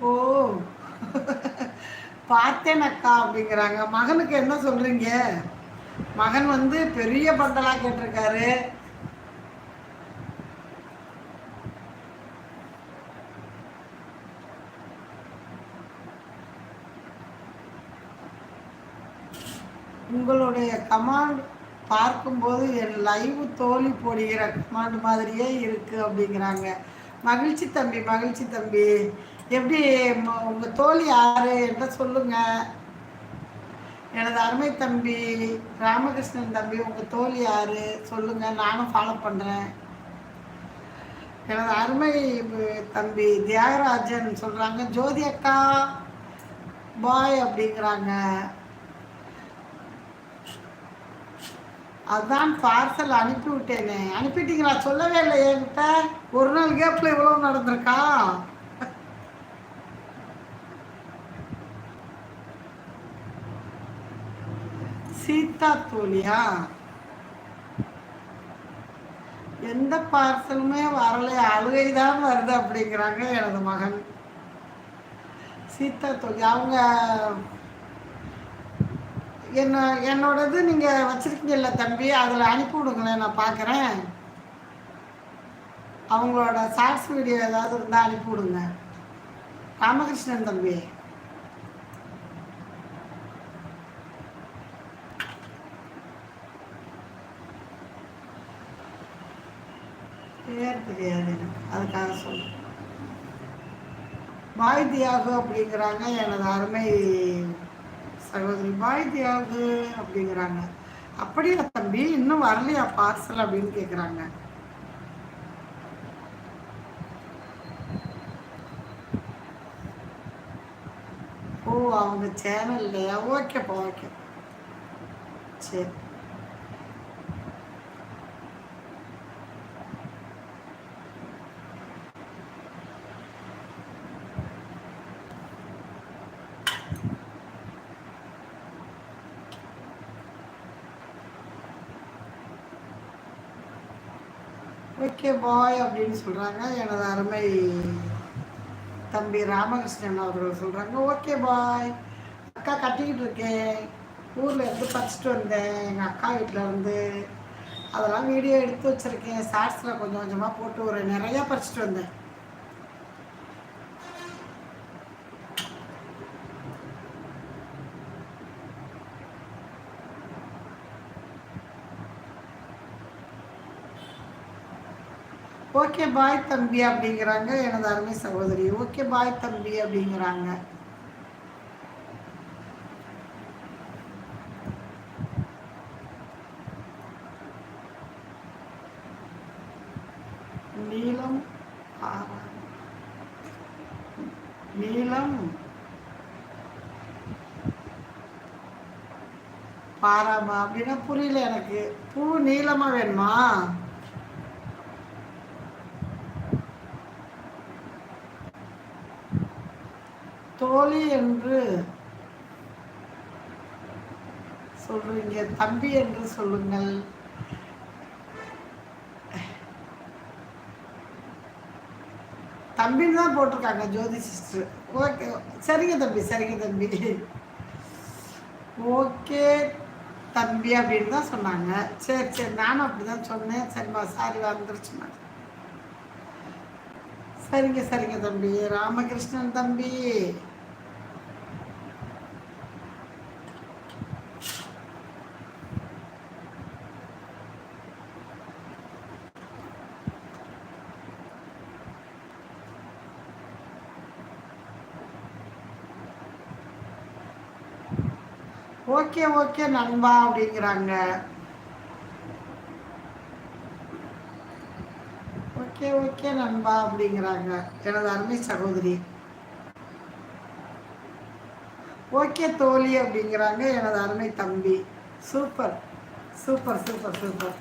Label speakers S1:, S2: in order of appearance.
S1: ஓ. பார்த்தேன் அக்கா அப்படிங்கிறாங்க. மகனுக்கு என்ன சொல்றீங்க? மகன் வந்து பெரிய பந்தலா கேட்டிருக்காரு. உங்களுடைய கமாண்ட் பார்க்கும்போது என் லைவ் தோழி போடுகிற கமாண்ட் மாதிரியே இருக்குது அப்படிங்கிறாங்க. மகிழ்ச்சி தம்பி மகிழ்ச்சி தம்பி. எப்படி உங்கள் தோழி யார்? என்ன சொல்லுங்கள் எனது அருமை தம்பி ராமகிருஷ்ணன் தம்பி உங்கள் தோழி யார்? சொல்லுங்கள் நானும் ஃபாலோ பண்ணுறேன் எனது அருமை தம்பி தியாகராஜன் சொல்கிறாங்க ஜோதி அக்கா பாய் அப்படிங்கிறாங்க. அதுதான் பார்சல் அனுப்பி விட்டேனே அனுப்பிட்டீங்களா? சொல்லவே இல்லை என்கிட்ட. ஒரு நாள் கேப்பில் இவ்வளோ நடந்திருக்கா? சீதா தோழியா? எந்த பார்சலுமே வரலை அழுகை தான் வருது அப்படிங்கிறாங்க எனது மகன். சீதா தோழி அவங்க என்ன என்னோடது நீங்கள் வச்சுருக்கீங்கல்ல தம்பி அதில் அனுப்பி விடுங்களேன் நான் பார்க்குறேன் அவங்களோட ஷார்ட்ஸ் வீடியோ ஏதாவது இருந்தால் அனுப்பி விடுங்க. ராமகிருஷ்ணன் தம்பி. பேர் தெரியாது எனக்கு. அதுக்காக சொல்கிறேன் பாய் தியாகு அப்படிங்கிறாங்க. எனது அருமை சகோதரி பாய் தியாகு அப்படிங்கிறாங்க. அப்படியா தம்பி? இன்னும் வரலையா பார்சல் அப்படின்னு கேட்குறாங்க ஓ அவங்க சேனல்லையா? ஓகேப்பா ஓகே. சரி. ஓகே பாய் அப்படின்னு சொல்கிறாங்க எனது அருமை தம்பி ராமகிருஷ்ணன் அவர்கள் சொல்கிறாங்க ஓகே பாய் அக்கா கட்டிக்கிட்டு இருக்கேன். ஊரில் இருந்து படிச்சுட்டு வந்தேன். எங்கள் அக்கா வீட்டில் இருந்து அதெல்லாம் வீடியோ எடுத்து வச்சுருக்கேன். ஷார்ட்ஸில் கொஞ்சம் கொஞ்சமாக போட்டு ஒரு நிறையா படிச்சுட்டு வந்தேன். ஓகே பாய் தம்பி அப்படிங்கிறாங்க. எனது அருமை சகோதரி ஓகே பாய் தம்பி அப்படிங்கிறாங்க. நீளம் நீளம் பாராமா அப்படின்னா புரியல எனக்கு. பூ நீளமா வேணுமா? தோழி என்று சொல்றீங்க தம்பி என்று சொல்லுங்கள். தம்பின்னு தான் போட்டிருக்காங்க ஜோதி சிஸ்டர். ஓகே சரிங்க தம்பி சரிங்க தம்பி. ஓகே தம்பி அப்படின்னு தான் சொன்னாங்க. சரி சரி நானும் அப்படி தான் சொன்னேன். சரிம்மா சாரி வந்துருச்சுமா சரிங்க சரிங்க தம்பி. ராமகிருஷ்ணன் தம்பி. ஓகே ஓகே நண்பா அப்படிங்கிறாங்க. ஓகே ஓகே நண்பா அப்படிங்கிறாங்க. எனது அருமை சகோதரி. ஓகே தோழி அப்படிங்கிறாங்க எனது அருமை தம்பி. Super super super super.